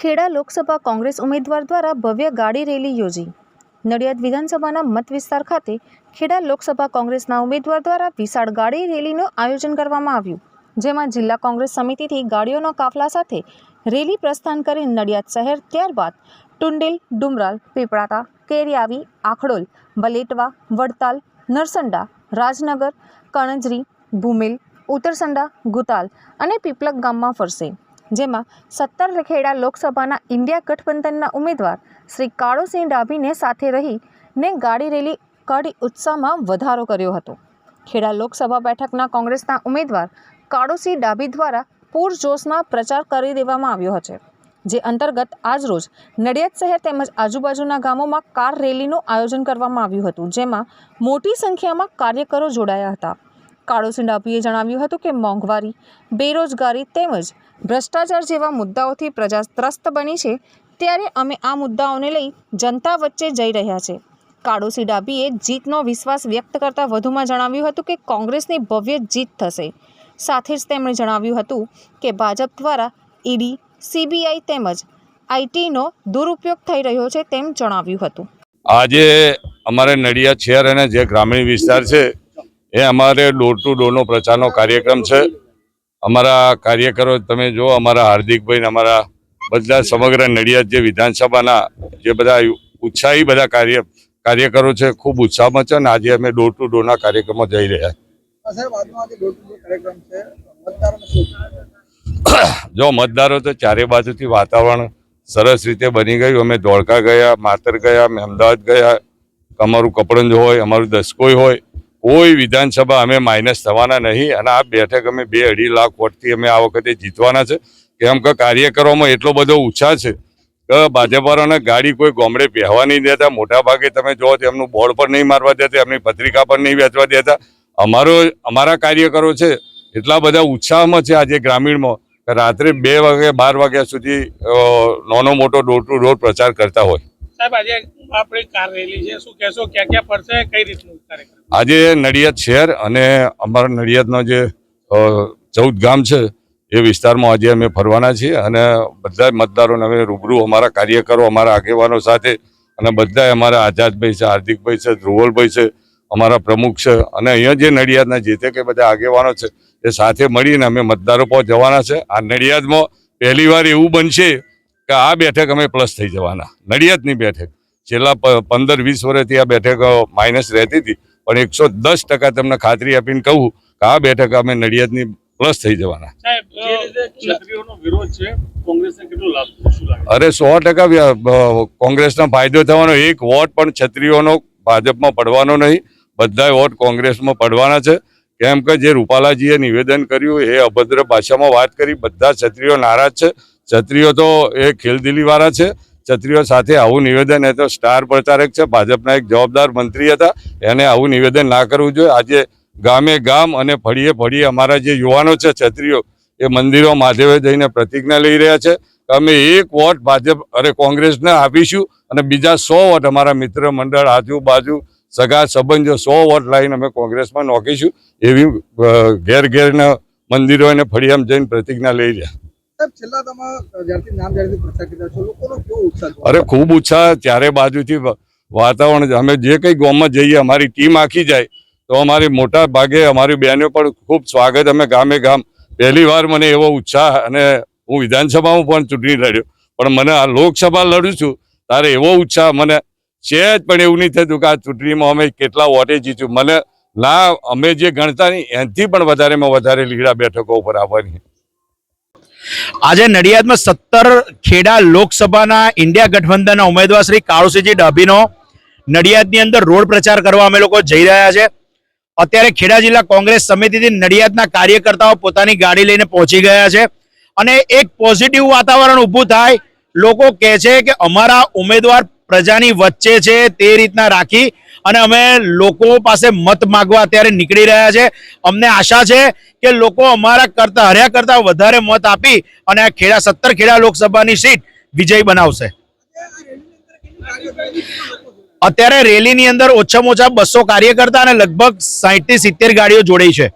ખેડા લોકસભા કોંગ્રેસ ઉમેદવાર દ્વારા ભવ્ય ગાડી રેલી યોજી. નડિયાદ વિધાનસભાના મત વિસ્તાર ખાતે ખેડા લોકસભા કોંગ્રેસના ઉમેદવાર દ્વારા વિશાળ ગાડી રેલીનું આયોજન કરવામાં આવ્યું, જેમાં જિલ્લા કોંગ્રેસ સમિતિથી ગાડીઓના કાફલા સાથે રેલી પ્રસ્થાન કરી નડિયાદ શહેર ત્યારબાદ ટુંડેલ, ડુમરાલ, પીપળાતા, કેરિયાવી, આખડોલ, બલેટવા, વડતાલ, નરસંડા, રાજનગર, કણજરી, ભૂમિલ, ઉત્તરસંડા, ગુતાલ અને પીપલક ગામમાં ફરશે. જેમાં સત્તર ખેડા લોકસભાના ઇન્ડિયા ગઠબંધનના ઉમેદવાર શ્રી કાળુસિંહ ડાભીને સાથે રહીને ગાડી રેલી કાઢી ઉત્સાહમાં વધારો કર્યો હતો. ખેડા લોકસભા બેઠકના કોંગ્રેસના ઉમેદવાર કાળુસિંહ ડાભી દ્વારા પૂરજોશમાં પ્રચાર કરી દેવામાં આવ્યો હતો, જે અંતર્ગત આજરોજ નડિયાદ શહેર તેમજ આજુબાજુના ગામોમાં કાર રેલીનું આયોજન કરવામાં આવ્યું હતું, જેમાં મોટી સંખ્યામાં કાર્યકરો જોડાયા હતા. કાળુસિંહ ડાભીએ જણાવ્યું હતું કે મોંઘવારી, બેરોજગારી તેમજ ભ્રષ્ટાચાર જેવા મુદ્દાઓથી પ્રજા ત્રસ્ત બની છે, ત્યારે અમે આ મુદ્દાઓને લઈ જનતા વચ્ચે જઈ રહ્યા છે. કાળુસિંહ ડાભીએ જીતનો વિશ્વાસ વ્યક્ત કરતાં વધુમાં જણાવ્યું હતું કે કોંગ્રેસની ભવ્ય જીત થશે. સાથે જ તેમણે જણાવ્યું હતું કે ભાજપ દ્વારા ઈડી, સીબીઆઈ તેમજ આઈટીનો દુરુપયોગ થઈ રહ્યો છે તેમ જણાવ્યું હતું. આજે અમારે નડિયાદ શહેર અને જે ગ્રામીણ વિસ્તાર છે, એ અમારે ડોર ટુ ડોરનો પ્રચારનો કાર્યક્રમ છે. અમારા કાર્યકરો તમે જો અમારા હાર્દિકભાઈ ને અમારા બધા સમગ્ર નડિયાદ જે વિધાનસભાના જે બધા ઉત્સાહી બધા કાર્ય કાર્યકરો છે ખૂબ ઉત્સાહમાં છે અને આજે અમે ડોર ટુ ડોરના કાર્યક્રમમાં જઈ રહ્યા કાર્યક્રમ જો મતદારો તો ચારે બાજુથી વાતાવરણ સરસ રીતે બની ગયું. અમે ધોળકા ગયા માતર ગયા અમે અમદાવાદ ગયા. અમારું કપડંજ હોય અમારું દસકોઈ હોય. કોઈ વિધાનસભા અમે માઇનસ થવાના નહીં અને આ બેઠક અમે બે અઢી લાખ વોટથી અમે આ વખતે જીતવાના છે. કેમ કે કાર્યકરોમાં એટલો બધો ઉત્સાહ છે કે ભાજપવાળાને ગાડી કોઈ ગોમડે પહેવા નહીં દેતા. મોટા ભાગે તમે જુઓ તો એમનું બોર્ડ પર નહીં મારવા દેતા, એમની પત્રિકા પર નહીં વેચવા દેતા. અમારો, અમારા કાર્યકરો છે એટલા બધા ઉત્સાહમાં છે આજે ગ્રામીણમાં રાત્રે બે વાગે બાર વાગ્યા સુધી નાનો મોટો ડોર ટુ ડોર પ્રચાર કરતા હોય. સાહેબ, આજે આપણે કાર રેલી છે. શું કહેશો? ક્યાં ક્યાં પડશે કઈ રીતનું કાર્યક્રમ? આજે નડિયાદ શહેર અને અમારા નડિયાદનો જે ચૌદ ગામ છે, એ વિસ્તારમાં આજે અમે ફરવાના છીએ અને બધા મતદારોને અમે રૂબરૂ અમારા કાર્યકરો, અમારા આગેવાનો સાથે અને બધા અમારા આઝાદભાઈ છે, હાર્દિકભાઈ છે, ધ્રુવલભાઈ છે, અમારા પ્રમુખ છે અને અહીંયા જે નડિયાદના જે તે કંઈ બધા આગેવાનો છે, એ સાથે મળીને અમે મતદારો પર જવાના છે. આ નડિયાદમાં પહેલી વાર એવું બનશે કે આ બેઠક અમે પ્લસ થઈ જવાના. નડિયાદની બેઠક. છેલ્લા પંદર વીસ વર્ષથી આ બેઠક માઇનસ રહેતી હતી. પણ એકસો દસ ટકા તમને ખાતરી આપીને કહું કે આ બેઠક અમે નડિયાદની પ્લસ થઈ જવાના. સાહેબ જે રીતે ક્ષત્રિયોનો વિરોધ છે કોંગ્રેસને કેટલો લાભ થશે? શું લાગે? અરે સો ટકા કોંગ્રેસના કોંગ્રેસનો ફાયદો થવાનો એક વોટ પણ છત્રીઓનો ભાજપમાં પડવાનો નહીં. બધા વોટ કોંગ્રેસમાં પડવાના છે. કેમ કે જે રૂપાલાજીએ નિવેદન કર્યું એ અભદ્ર ભાષામાં વાત કરી બધા ક્ષત્રિયો નારાજ છે. ક્ષત્રિયો તો એ ખેલદિલીવાળા છે. ક્ષત્રિયો સાથે આવું નિવેદન, એ તો સ્ટાર પ્રચારક છે. ભાજપના એક જવાબદાર મંત્રી હતા. એને આવું નિવેદન ના કરવું જોઈએ. આજે ગામે ગામ અને ફળીએ ફળીએ અમારા જે યુવાનો છે, ક્ષત્રિયો, એ મંદિરો માધ્યમે જઈને પ્રતિજ્ઞા લઈ રહ્યા છે. અમે એક વોટ ભાજપ અરે કોંગ્રેસને આપીશું અને બીજા સો વોટ અમારા મિત્ર મંડળ આજુબાજુ સગા સંબંધો સો વોટ લાવીને અમે કોંગ્રેસમાં નોખીશું એવી ઘેર ઘેરના મંદિરો અને ફળિયામ જઈને પ્રતિજ્ઞા લઈ રહ્યા. અરે ખૂબ ઉત્સાહ ચારે બાજુથી વાતાવરણ અમે જે કંઈ ગામમાં જઈએ અમારી ટીમ આખી જાય તો અમારી મોટા ભાગે અમારી બહેનો પણ ખૂબ સ્વાગત. અમે ગામે ગામ પહેલી વાર મને એવો ઉત્સાહ અને હું વિધાનસભામાં પણ ચૂંટણી લડ્યો પણ મને આ લોકસભા લડું છું તારે એવો ઉત્સાહ મને છે જ પણ એવું નહીં થતું કે આ ચૂંટણીમાં અમે કેટલા વોટે જીત્યું. મને ના અમે જે ગણતા નહીં એનાથી પણ વધારેમાં વધારે લીડા બેઠકો ઉપર આવવાની. આજે નડિયાદમાં સત્તર ખેડા લોકસભાના ઇન્ડિયા ગઠબંધનના ઉમેદવાર શ્રી કાળુસિંહજી ડાભીનો નડિયાદની અંદર રોડ પ્રચાર કરવા અમે લોકો જઈ રહ્યા છે. અત્યારે ખેડા જિલ્લા કોંગ્રેસ સમિતિથી નડિયાદના કાર્યકર્તાઓ પોતાની ગાડી લઈને પહોંચી ગયા છે અને એક પોઝિટિવ વાતાવરણ ઊભું થાય. લોકો કહે છે કે અમારા ઉમેદવાર પ્રજાની વચ્ચે છે તે રીતના રાખી અને અમે લોકો પાસે મત માગવા અત્યારે નીકળી રહ્યા છે. અમને આશા છે કે લોકો અમારા કરતા, હર્યા કરતા વધારે મત આપી અને આ ખેડા સત્તર ખેડા લોકસભાની સીટ વિજય બનાવશે. અત્યારે રેલીની અંદર ઓછામાં ઓછા બસો કાર્યકર્તા અને લગભગ સાહીઠથી સિત્તેર ગાડીઓ જોડાઈ છે.